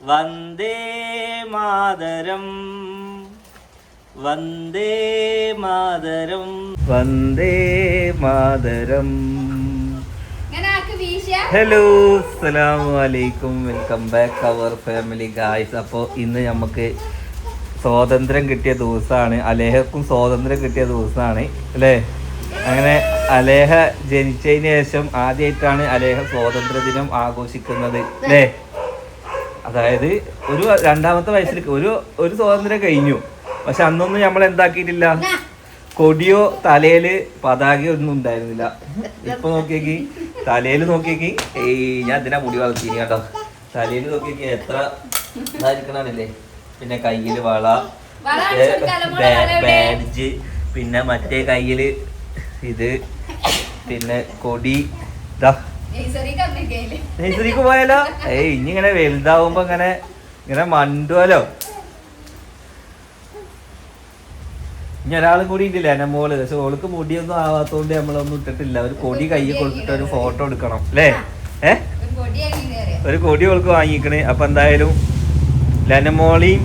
Vande Mataram. Vande Mataram. Vande Mataram. Hello അസ്സലാമു അലൈക്കും. Welcome back our family guys അപ്പോൾ ഇന്ന് നമുക്ക് സ്വാതന്ത്ര്യം കിട്ടിയ ദിവസമാണ് അലേഹക്കും സ്വാതന്ത്ര്യം കിട്ടിയ ദിവസമാണ് അല്ലേ? അങ്ങനെ അലേഹ ജനിച്ചതിന് ശേഷം ആദ്യമായിട്ടാണ് അലേഹ സ്വാതന്ത്ര്യ ദിനം ആഘോഷിക്കുന്നത് അല്ലേ? അതായത് ഒരു രണ്ടാമത്തെ വയസ്സിൽ ഒരു ഒരു സ്വാതന്ത്ര്യം കഴിഞ്ഞു. പക്ഷെ അന്നൊന്നും നമ്മൾ എന്താക്കിയിട്ടില്ല? കൊടിയോ തലയിൽ പതാകയോ ഒന്നും ഉണ്ടായിരുന്നില്ല. ഇപ്പൊ നോക്കിയേക്ക്. തലയിൽ നോക്കിയേക്ക്. ഏയ് ഞാൻ ഇതിനാ മുടി വളർത്തി കേട്ടോ. തലയിൽ നോക്കിയേക്ക് എത്ര ഇതായിരിക്കണല്ലേ പിന്നെ കയ്യിൽ വള? ബാഡ്ജ് പിന്നെ മറ്റേ കയ്യിൽ ഇത് പിന്നെ കൊടി ഇതാ നഴ്സറിക്ക് പോയാലോ? ഏയ് ഇനി ഇങ്ങനെ വലുതാവുമ്പോ ഇങ്ങനെ ഇങ്ങനെ മണ്ടുവല്ലോ. ഇനി ഒരാളും കൂടി ഉണ്ടല്ലേ എന്നെ മോൾ? പക്ഷെ ഓൾക്ക് മുടിയൊന്നും ആവാത്തോണ്ട് നമ്മളൊന്നും ഇട്ടിട്ടില്ല. ഒരു കൊടി കൈ കൊടുത്തിട്ട് ഒരു ഫോട്ടോ എടുക്കണം അല്ലേ? ഏ? ഒരു കൊടി ഓൾക്ക് വാങ്ങിക്കണേ. അപ്പൊ എന്തായാലും ലനമോളിയും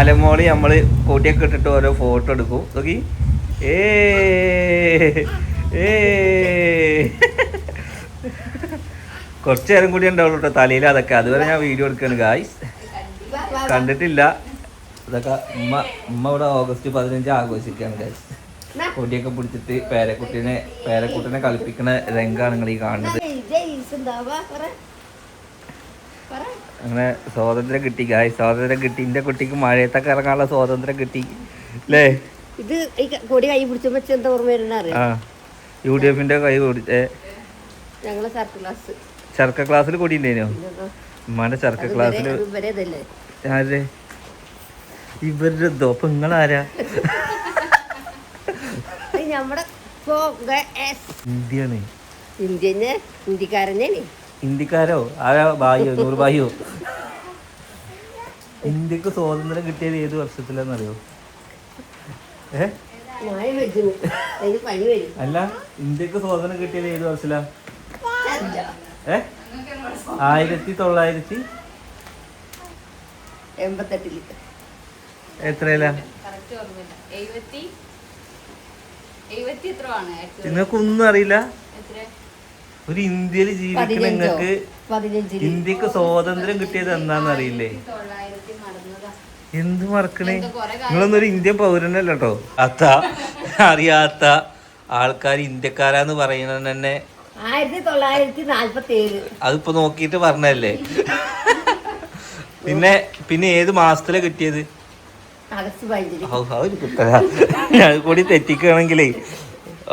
അലമോളി നമ്മൾ കൊടിയൊക്കെ ഇട്ടിട്ട് ഓരോ ഫോട്ടോ എടുക്കും. നോക്കി. ഏ ഏ കുറച്ചു നേരം കൂടി ഉണ്ടാവുള്ളൂ കേട്ടോ തലയിൽ അതൊക്കെ. അതുവരെ ഞാൻ വീഡിയോ എടുക്കുകയാണ് ഗായ്സ് കണ്ടിട്ടില്ല. ഇതൊക്കെ ഉമ്മ ഉമ്മ ഇവിടെ ഓഗസ്റ്റ് പതിനഞ്ച് ആഘോഷിക്കുകയാണ് ഗായ്സ് കൊടിയൊക്കെ പിടിച്ചിട്ട് പേരക്കുട്ടീനെ പേരക്കുട്ടീനെ കളിപ്പിക്കുന്ന രംഗമാണ് നിങ്ങൾ ഈ കാണുന്നത്. അങ്ങനെ സ്വാതന്ത്ര്യം കിട്ടി ഗായ് സ്വാതന്ത്ര്യം കിട്ടി. എന്റെ കുട്ടിക്ക് മഴയത്തൊക്കെ ഇറങ്ങാനുള്ള സ്വാതന്ത്ര്യം കിട്ടി. അല്ലേ ഇത് കൊടി കൈ പിടിച്ചപ്പോ എന്താ ഓർമ്മ വരുന്ന അറിയാം ആ. യു ഡി എഫിന്റെ കൈ പിടിച്ചേ. ഞങ്ങളെ സർക്കിൾ ക്ലാസ് ചർക്ക ക്ലാസ്സിൽ കൂടി ഉമ്മാന്റെ ചർക്ക ക്ലാസ്സിൽ ആരെ? ഇവരുടെ നിങ്ങളാരാ? ഇപ്പോ എസ്. ഇന്ത്യയാണ്. ഇന്ത്യന് ഇന്ത്യക്കാരോ? ആരാ? ബായോ നൂറ് ബായോ ഇന്ത്യയ്ക്ക് സ്വാതന്ത്ര്യം കിട്ടിയത് ഏത് വർഷത്തിലാന്നറിയോ? ഏ? അല്ല ഇന്ത്യയ്ക്ക് സ്വാതന്ത്ര്യം കിട്ടിയത് ഏത് വർഷത്തിലാ? ഏ? ആയിരത്തി തൊള്ളായിരത്തി എൺപത്തെട്ടിൽ എത്രയില? നിങ്ങൾക്കൊന്നും അറിയില്ല? എത്ര ഒരു ഇന്ത്യയിൽ ജീവിക്കുന്ന നിങ്ങൾക്ക് ഇന്ത്യയ്ക്ക് സ്വാതന്ത്ര്യം കിട്ടിയത് എന്താന്ന് അറിയില്ലേ? എന്ത് മറക്കണേ? നിങ്ങളൊന്നും ഒരു ഇന്ത്യൻ പൗരനല്ല കേട്ടോ അത്ത അറിയാത്ത ആൾക്കാർ ഇന്ത്യക്കാരാന്ന് പറയുന്നത് തന്നെ ആയിരത്തി തൊള്ളായിരത്തി നാല്പത്തി ഏഴ് അതിപ്പോ നോക്കിയിട്ട് പറഞ്ഞല്ലേ പിന്നെ പിന്നെ ഏത് മാസത്തിലാ കിട്ടിയത്? ആഗസ്റ്റ് കൂടി തെറ്റിക്കുകയാണെങ്കിലേ.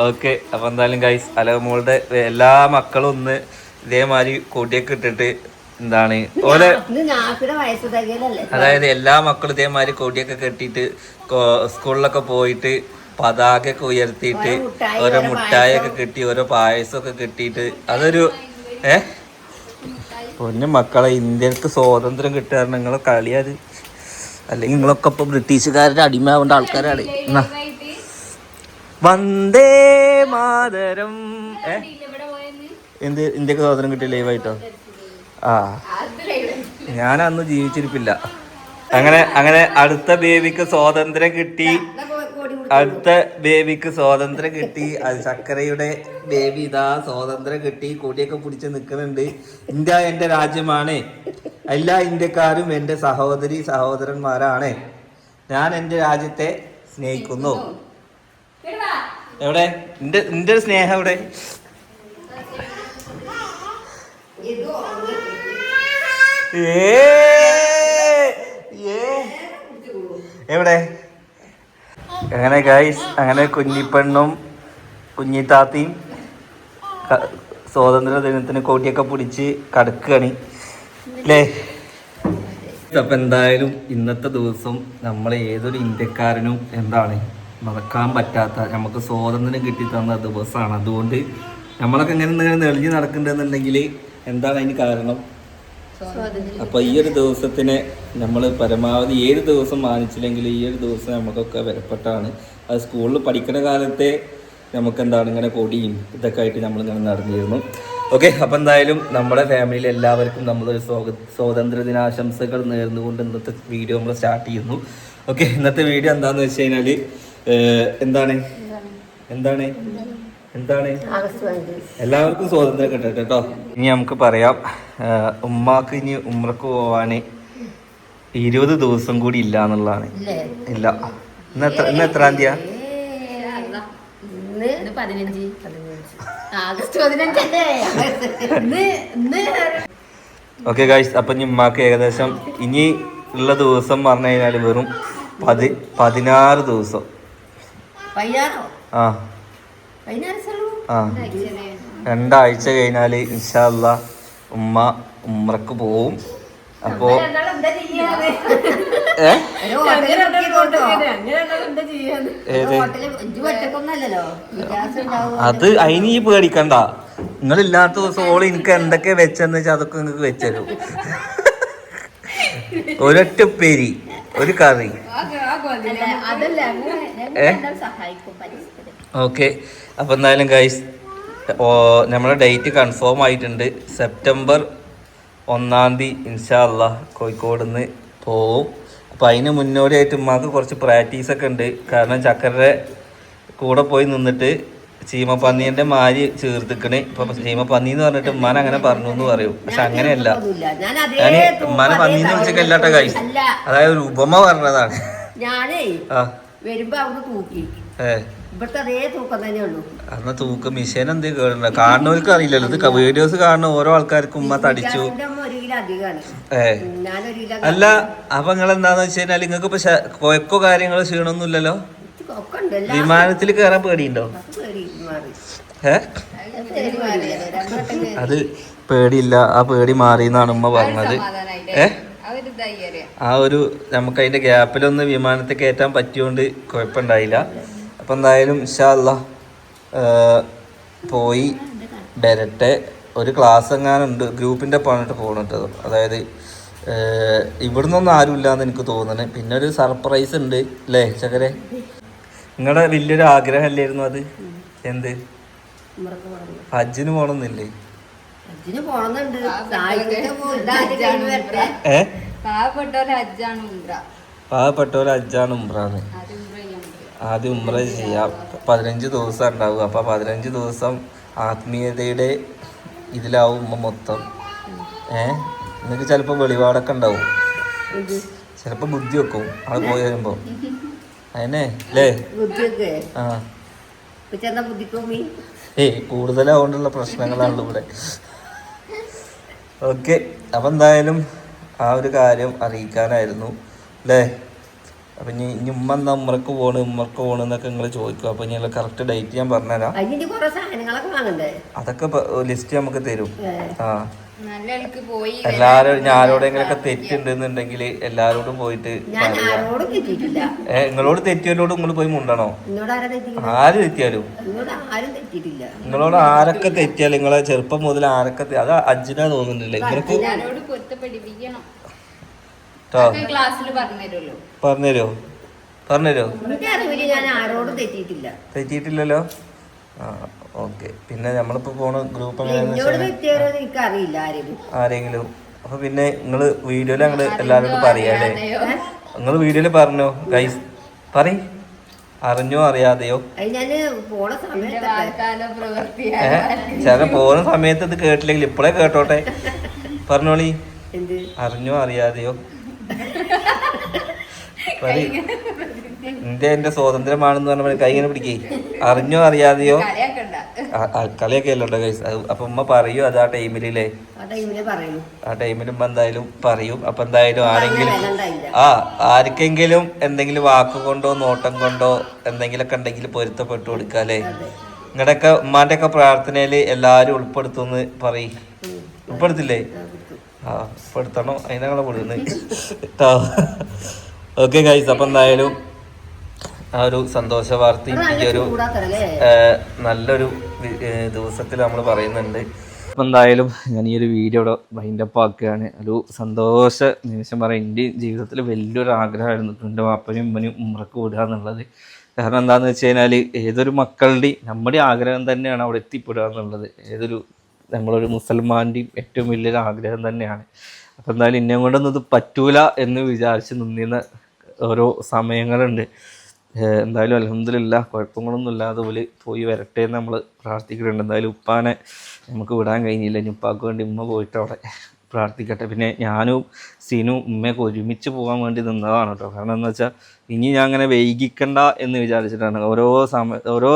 ഓക്കെ അപ്പൊ എന്തായാലും ഗൈസ് അലമോളുടെ എല്ലാ മക്കളും ഒന്ന് ഇതേമാതിരി കൊടിയൊക്കെ ഇട്ടിട്ട് എന്താണ് ഓലെ തികയിലല്ലേ അതായത് എല്ലാ മക്കളും ഇതേമാതിരി കൊടിയൊക്കെ കെട്ടിയിട്ട് സ്കൂളിലൊക്കെ പോയിട്ട് പതാകയൊക്കെ ഉയർത്തിയിട്ട് ഓരോ മുട്ടായി, ഒക്കെ ഓരോ മുട്ടായൊക്കെ കിട്ടി ഓരോ പായസമൊക്കെ കിട്ടിയിട്ട്. അതൊരു ഏ? പൊന്നു മക്കളെ ഇന്ത്യയ്ക്ക് സ്വാതന്ത്ര്യം കിട്ടാറ് നിങ്ങളെ കളിയത്. അല്ലെങ്കിൽ നിങ്ങളൊക്കെ ഇപ്പൊ ബ്രിട്ടീഷുകാരുടെ അടിമയാവേണ്ട ആൾക്കാരാണ്. എന്നാ. വന്ദേ മാതരം. ഏ? എന്ത് ഇന്ത്യയ്ക്ക് സ്വാതന്ത്ര്യം കിട്ടിയ ലൈവായിട്ടോ ആ. ഞാൻ അന്ന് ജീവിച്ചിരിപ്പില്ല. അങ്ങനെ അങ്ങനെ അടുത്ത ബേബിക്ക് സ്വാതന്ത്ര്യം കിട്ടി. അടുത്ത ബേബിക്ക് സ്വാതന്ത്ര്യം കിട്ടി. അത് ചക്കരയുടെ ബേബി ഇതാ സ്വാതന്ത്ര്യം കിട്ടി. കൊടിയൊക്കെ പിടിച്ച് നിൽക്കുന്നുണ്ട്. ഇന്ത്യ എന്റെ രാജ്യമാണ്. എല്ലാ ഇന്ത്യക്കാരും എന്റെ സഹോദരി സഹോദരന്മാരാണ്. ഞാൻ എന്റെ രാജ്യത്തെ സ്നേഹിക്കുന്നു. എവിടെ? എന്റെ ഒരു സ്നേഹം എവിടെ? ഏ എവിടെ? അങ്ങനെ ഗൈസ് അങ്ങനെ കുഞ്ഞിപ്പെണ്ണും കുഞ്ഞിത്താത്തയും സ്വാതന്ത്ര്യ ദിനത്തിന് കോട്ടിയൊക്കെ പിടിച്ച് കടക്കുകയാണ്. അല്ലേ അപ്പൊ എന്തായാലും ഇന്നത്തെ ദിവസം നമ്മൾ ഏതൊരു ഇന്ത്യക്കാരനും എന്താണ്? മറക്കാൻ പറ്റാത്ത നമുക്ക് സ്വാതന്ത്ര്യം കിട്ടി തന്ന ദിവസമാണ് അതുകൊണ്ട് നമ്മളൊക്കെ ഇങ്ങനെ നെളിഞ്ഞ് നടക്കുന്നുണ്ടെന്നുണ്ടെങ്കിൽ എന്താണ് അതിന് കാരണം? അപ്പൊ ഈ ഒരു ദിവസത്തിന് നമ്മൾ പരമാവധി ഏഴ് ദിവസം മാനിച്ചില്ലെങ്കിൽ ഈ ഒരു ദിവസം നമുക്കൊക്കെ വിലപ്പെട്ടാണ്. അത് സ്കൂളിൽ പഠിക്കുന്ന കാലത്തെ നമുക്ക് എന്താണ് ഇങ്ങനെ കൊടിയും ഇതൊക്കെ ആയിട്ട് നമ്മൾ ഇങ്ങനെ നടന്നിരുന്നു. ഓക്കെ അപ്പം എന്തായാലും നമ്മുടെ ഫാമിലിയിൽ എല്ലാവർക്കും നമ്മളൊരു സ്വാഗ സ്വാതന്ത്ര്യ ദിനാശംസകൾ നേർന്നുകൊണ്ട് ഇന്നത്തെ വീഡിയോ നമ്മൾ സ്റ്റാർട്ട് ചെയ്യുന്നു. ഓക്കെ ഇന്നത്തെ വീഡിയോ എന്താന്ന് വെച്ച് കഴിഞ്ഞാൽ എന്താണ്? എന്താണ്? എന്താണ്? എല്ലാവർക്കും സ്വാതന്ത്ര്യം കിട്ടട്ടെ കേട്ടോ. ഇനി നമുക്ക് പറയാം ഉമ്മാക്ക് ഇനി ഉമ്രക്ക് പോവാന് ഇരുപത് ദിവസം കൂടി ഇല്ല എന്നുള്ളതാണ്. ഇല്ലേ? ഇന്ന് എത്ര ഇന്ന് എത്രാം ഓക്കെ ഗായ്സ് അപ്പൊ ഇനി ഉമ്മാക്ക് ഏകദേശം ഇനി ഉള്ള ദിവസം പറഞ്ഞു കഴിഞ്ഞാൽ വെറും പതി പതിനാറ് ദിവസം. ആ. ആ രണ്ടാഴ്ച കഴിഞ്ഞാൽ ഇൻഷാല്ല ഉമ്മ ഉമ്മക്ക് പോവും അപ്പോ അത് അതിന് ഈ പേടിക്കണ്ട നിങ്ങളില്ലാത്ത ദിവസം ഓൾ എനിക്ക് എന്തൊക്കെ വെച്ചെന്ന് വെച്ചാൽ അതൊക്കെ നിങ്ങൾക്ക് വെച്ചരും ഒരൊറ്റ പേരി ഒരു കറി ഓക്കെ അപ്പോൾ എന്തായാലും ഗൈസ് ഓ നമ്മുടെ ഡേറ്റ് കൺഫേം ആയിട്ടുണ്ട്. സെപ്റ്റംബർ ഒന്നാം തീയതി ഇൻഷാല്ല കോഴിക്കോട് നിന്ന് പോവും. അപ്പോൾ അതിന് മുന്നോടിയായിട്ട് ഉമ്മാക്ക് കുറച്ച് പ്രാക്ടീസ് ഒക്കെ ഉണ്ട്. കാരണം ചക്കരുടെ കൂടെ പോയി നിന്നിട്ട് ചീമപ്പന്നീന്റെ മാരി ചേർത്തിക്കണേ. ഇപ്പം ചീമപ്പന്നി എന്ന് പറഞ്ഞിട്ട് ഉമ്മാൻ അങ്ങനെ പറഞ്ഞു എന്ന് പറയും. പക്ഷെ അങ്ങനെയല്ല. ഞാൻ ഉമ്മാനെ പന്നി പന്നീന്ന് വിളിച്ചൊക്കെല്ലാട്ടോ സാധനം. ഗൈസ് അല്ല. അതായത് ഒരു ഉപമ പറഞ്ഞതാണ്. ഞാനേ ആ. വരുമ്പോ അവിടെ തൂക്കി ഏ. ഇവിടുത്തെ അതേ തൂക്കം തന്നെ ഉള്ളൂ. അന്ന് തൂക്കം മിഷീൻ എന്തേ കേടുണ്ട? കാണുന്നവർക്ക് അറിയില്ലല്ലോ. ഇത് വീഡിയോസ് കാണുന്ന ഓരോ ആൾക്കാർക്കും ഉമ്മ തടിച്ചു. അല്ല അപ്പൊ നിങ്ങൾ എന്താന്ന് വെച്ച് കഴിഞ്ഞാൽ നിങ്ങൾക്ക് ഇപ്പൊ കൊയക്കോ കാര്യങ്ങളോ എല്ലാ വിമാനത്തിൽ കയറാൻ പേടിയുണ്ടോ? പേടി മാറി. ഏ. അത് പേടിയില്ല. ആ പേടി മാറി എന്നാണ് ഉമ്മ പറഞ്ഞത്. ഏ അവർ ധൈര്യം ആ ഒരു നമുക്ക് അതിന്റെ ഗ്യാപ്പിലൊന്ന് വിമാനത്തിൽ കയറ്റാൻ പറ്റിയോണ്ട് കുഴപ്പമുണ്ടായില്ല. അപ്പം എന്തായാലും ഇഷാല്ല പോയി ഡയറക്റ്റ് ഒരു ക്ലാസ് എങ്ങാനുണ്ട് ഗ്രൂപ്പിന്റെ പണിട്ട് പോകണിട്ട് അതായത് ഏഹ്, ഇവിടുന്നൊന്നും ആരും ഇല്ലാന്ന് എനിക്ക് തോന്നുന്നത് പിന്നെ ഒരു സർപ്രൈസ് ഉണ്ട് അല്ലേ ചക്കരെ നിങ്ങളുടെ വലിയൊരു ആഗ്രഹം ആഗ്രഹമല്ലായിരുന്നു അത്? എന്ത്. ഹജ്ജിന് പോണമെന്നില്ലേ ഇതിന് പാവപ്പെട്ടവരെ ഹജ്ജാണ് ഉംറ. പാവപ്പെട്ടവർ ഹജ്ജാണ് ഉംറാന്ന് അത് ഉംറ ആദ്യം ഉമ്ര ചെയ്യാം. പതിനഞ്ച് ദിവസം ഉണ്ടാവും. അപ്പോൾ പതിനഞ്ച് ദിവസം ആത്മീയതയുടെ ഇതിലാവും ഉമ്മ മൊത്തം. ഏ? നിങ്ങൾക്ക് ചിലപ്പോൾ വെളിപാടൊക്കെ ഉണ്ടാവും. ചിലപ്പോ ചിലപ്പോൾ ബുദ്ധി വെക്കും. അവിടെ പോയി വരുമ്പോൾ അതന്നെ അല്ലേ ആ. ഏയ് കൂടുതലാവുകൊണ്ടുള്ള പ്രശ്നങ്ങളാണല്ലോ ഇവിടെ. ഓക്കെ. അപ്പം എന്തായാലും ആ ഒരു കാര്യം അറിയിക്കാനായിരുന്നു അല്ലേ? അപ്പം ഇനി ഇനി ഉമ്മ എന്താ ഉമ്മർക്ക് പോണ് ഉമ്മർക്ക് പോണ് എന്നൊക്കെ നിങ്ങൾ ചോദിക്കും. അപ്പം ഇനി കറക്റ്റ് ഡേറ്റ് ഞാൻ പറഞ്ഞുതരാം. അതൊക്കെ ലിസ്റ്റ് നമുക്ക് തരും. ആ. എല്ലാരും ഞാൻ ആരോടെങ്കിലൊക്കെ തെറ്റുണ്ടെന്നുണ്ടെങ്കിൽ എല്ലാരോടും പോയിട്ട് ഏ നിങ്ങളോട് തെറ്റിയവരോട് നിങ്ങൾ പോയി മുണ്ടണോ? ആര് തെറ്റിയാലും. നിങ്ങളോട് ആരൊക്കെ തെറ്റിയാലും നിങ്ങളെ ചെറുപ്പം മുതൽ ആരൊക്കെ തെ- അത് അജ്ജിനാ തോന്നുന്നില്ലേ? നിങ്ങൾക്ക് പറഞ്ഞുതരോ? പറഞ്ഞുതരോ? തെറ്റിയിട്ടില്ലല്ലോ? ആ. ഓക്കെ. പിന്നെ നമ്മളിപ്പോ പോണ ഗ്രൂപ്പ് ആരെങ്കിലും. അപ്പൊ പിന്നെ നിങ്ങൾ വീഡിയോയിൽ ഞങ്ങൾ എല്ലാവരോടും പറയാല്ലേ നിങ്ങൾ വീഡിയോയിൽ പറഞ്ഞോ? ഗൈസ് പറ അറിഞ്ഞോ അറിയാതെയോ? ചില പോണ സമയത്ത് ഇത് കേട്ടില്ലെങ്കിൽ ഇപ്പോഴേ കേട്ടോട്ടെ. പറഞ്ഞോളി. എന്ത്? അറിഞ്ഞോ അറിയാതെയോ? പറ ഇന്ത്യ എന്റെ സ്വാതന്ത്ര്യമാണെന്ന് പറഞ്ഞ കൈ ഇങ്ങനെ പിടിക്കേ. അറിഞ്ഞോ അറിയാതെയോ? കളിയൊക്കെ അല്ലോട്ടോ ഗൈസ് അപ്പൊ ഉമ്മ പറയൂ അത് ആ ടൈമിലേ ആ ടൈമിലെ ടൈമിൽ ഉമ്മ എന്തായാലും പറയും. അപ്പൊ എന്തായാലും ആരെങ്കിലും ആ ആർക്കെങ്കിലും എന്തെങ്കിലും വാക്ക് കൊണ്ടോ നോട്ടം കൊണ്ടോ എന്തെങ്കിലുമൊക്കെ ഉണ്ടെങ്കിൽ പൊരുത്തപ്പെട്ടു കൊടുക്കാല്ലേ അതെ. നിങ്ങളുടെയൊക്കെ ഉമ്മാന്റെ ഒക്കെ പ്രാർത്ഥനയിൽ എല്ലാരും ഉൾപ്പെടുത്തുമെന്ന് പറയും. ഉൾപ്പെടുത്തില്ലേ? ആ, ഉൾപ്പെടുത്തണോ. അതിനാണ് കൊടുക്കുന്നത് കേട്ടോ ഓക്കെ ഗൈസ് അപ്പൊ എന്തായാലും ആ ഒരു സന്തോഷ വാർത്ത ഈ ഒരു നല്ലൊരു ദിവസത്തിൽ നമ്മൾ പറയുന്നുണ്ട്. അപ്പം എന്തായാലും ഞാൻ ഈ ഒരു വീഡിയോ ഇവിടെ വൈൻഡപ്പ് ആക്കുകയാണ്. ഒരു സന്തോഷ നിമിഷം പറയാം എന്റെ ജീവിതത്തിൽ വലിയൊരു ആഗ്രഹമായിരുന്നു എന്റെ വാപ്പനും ഉമ്മനും ഉമ്മറക്ക് വിടുക എന്നുള്ളത്. കാരണം എന്താണെന്ന് വെച്ച് കഴിഞ്ഞാൽ ഏതൊരു മക്കളുടെയും നമ്മുടെ ആഗ്രഹം തന്നെയാണ് അവിടെ എത്തിപ്പെടുക എന്നുള്ളത്. ഏതൊരു നമ്മളൊരു മുസൽമാന്റെയും ഏറ്റവും വലിയൊരു ആഗ്രഹം തന്നെയാണ്. അപ്പം എന്തായാലും ഇന്നെ കൊണ്ടൊന്നും ഇത് പറ്റൂല എന്ന് വിചാരിച്ച് നിന്നിരുന്ന ഓരോ സമയങ്ങളുണ്ട്. എന്തായാലും അലഹമില്ല കുഴപ്പങ്ങളൊന്നും ഇല്ലാതെ പോലെ പോയി വരട്ടെ എന്ന് നമ്മൾ പ്രാർത്ഥിക്കുന്നുണ്ട്. എന്തായാലും ഉപ്പാനെ നമുക്ക് വിടാൻ കഴിഞ്ഞില്ല. ഇനി ഉപ്പാക്ക് വേണ്ടി ഉമ്മ പോയിട്ട് അവിടെ പ്രാർത്ഥിക്കട്ടെ. പിന്നെ ഞാനും സീനും ഉമ്മയൊക്കെ ഒരുമിച്ച് പോകാൻ വേണ്ടി നിന്നതാണ് കേട്ടോ. കാരണം എന്താ വെച്ചാൽ ഇനി ഞാൻ അങ്ങനെ വൈകിക്കണ്ട എന്ന് വിചാരിച്ചിട്ടാണ്. ഓരോ സമയ ഓരോ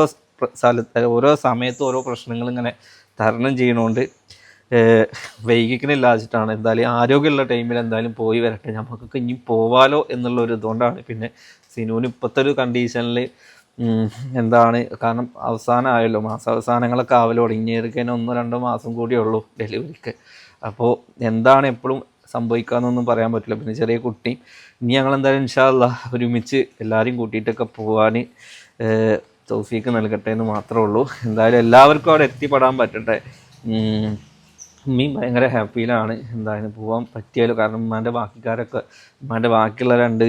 സ്ഥലത്ത് ഓരോ സമയത്ത് ഓരോ പ്രശ്നങ്ങൾ ഇങ്ങനെ തരണം ചെയ്യണോണ്ട് വൈകിക്കണില്ല വെച്ചിട്ടാണ് എന്തായാലും ആരോഗ്യമുള്ള ടൈമിൽ എന്തായാലും പോയി വരട്ടെ. നമുക്കൊക്കെ ഇനി പോവാലോ എന്നുള്ള ഒരു ഇതുകൊണ്ടാണ്. പിന്നെ സിനുവിന് ഇപ്പോഴത്തെ ഒരു കണ്ടീഷനിൽ എന്താണ്? കാരണം അവസാനമായല്ലോ മാസാവസാനങ്ങളൊക്കെ ആവലോ തുടങ്ങിയിരിക്കാൻ ഒന്നോ രണ്ടോ മാസം കൂടിയേ ഉള്ളൂ ഡെലിവറിക്ക്. അപ്പോൾ എന്താണ് എപ്പോഴും സംഭവിക്കാമെന്നൊന്നും പറയാൻ പറ്റില്ല. പിന്നെ ചെറിയ കുട്ടി. ഇനി ഞങ്ങൾ എന്തായാലും ഇൻഷാല്ല ഒരുമിച്ച് എല്ലാവരും കൂട്ടിയിട്ടൊക്കെ പോകാൻ തോഫിക്ക് നൽകട്ടെ എന്ന് മാത്രമേ ഉള്ളൂ. എന്തായാലും എല്ലാവർക്കും അവിടെ എത്തിപ്പെടാൻ പറ്റട്ടെ. ഉമ്മി ഭയങ്കര ഹാപ്പിയിലാണ് എന്തായാലും പോകാൻ പറ്റിയാലും? കാരണം ഉമ്മാന്റെ ബാക്കിക്കാരൊക്കെ ഉമ്മാന്റെ ബാക്കിയുള്ള രണ്ട്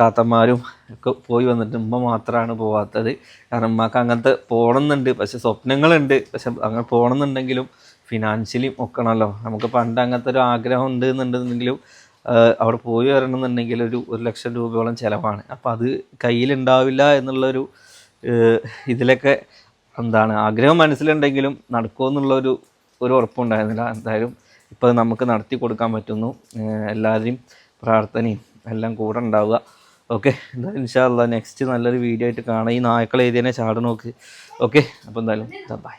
താത്തമാരും ഒക്കെ പോയി വന്നിട്ട് ഉമ്മ മാത്രമാണ് പോവാത്തത്. കാരണം ഉമ്മക്ക് അങ്ങനത്തെ പോകണമെന്നുണ്ട് പക്ഷെ സ്വപ്നങ്ങളുണ്ട്. പക്ഷെ അങ്ങനെ പോകണമെന്നുണ്ടെങ്കിലും ഫിനാൻഷ്യലി ഒക്കണമല്ലോ നമുക്ക് പണ്ട് അങ്ങനത്തെ ഒരു ആഗ്രഹം ഉണ്ട് എന്നുണ്ടെന്നുണ്ടെങ്കിലും അവിടെ പോയി വരണം എന്നുണ്ടെങ്കിൽ ഒരു ഒരു ലക്ഷം രൂപയോളം ചിലവാണ്. അപ്പോൾ അത് കയ്യിലുണ്ടാവില്ല എന്നുള്ളൊരു ഇതിലൊക്കെ എന്താണ് ആഗ്രഹം മനസ്സിലുണ്ടെങ്കിലും നടക്കുമോ എന്നുള്ളൊരു ഒരു ഉറപ്പുണ്ടായിരുന്നില്ല. എന്തായാലും ഇപ്പോൾ നമുക്ക് നടത്തി കൊടുക്കാൻ പറ്റുന്നു എല്ലാവരെയും പ്രാർത്ഥനയും എല്ലാം കൂടെ ഉണ്ടാവുക. ഓക്കെ എന്തായാലും ഇൻഷാല്ല നെക്സ്റ്റ് നല്ലൊരു വീഡിയോ ആയിട്ട് കാണാം. ഈ നായ്ക്കൾ എഴുതിയതിനെ ചാട് നോക്ക് ഓക്കെ അപ്പോൾ എന്തായാലും ബൈ